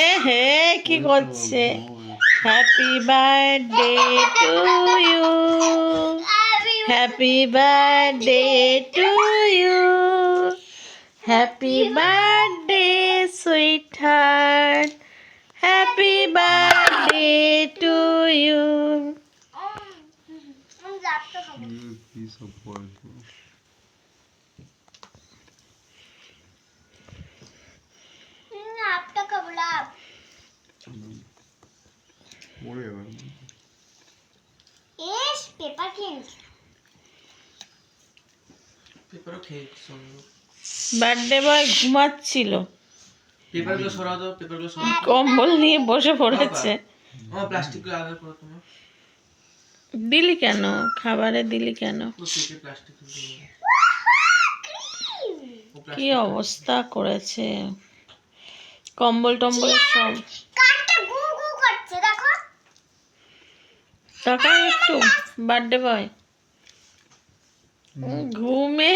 এ হে কি করছে happy birthday to you happy birthday to you happy birthday sweet happy birthday to you পড়ে যাবে। এস পেপার কিনছ পেপারও খেয়েছি সঙ্গে বার্থডে বয় ঘুমাচ্ছিল। পেপারগুলো সরাও দাও পেপারগুলো সরাও। কম্বল নিয়ে বসে পড়েছে। আমার প্লাস্টিকগুলো আলাদা করো তোমার। দিলি কেন? খাবারে দিলি কেন? কি অবস্থা করেছে। কম্বল টম্বল সব তাকাই একটু বার্থডে বয়। ঘুমে।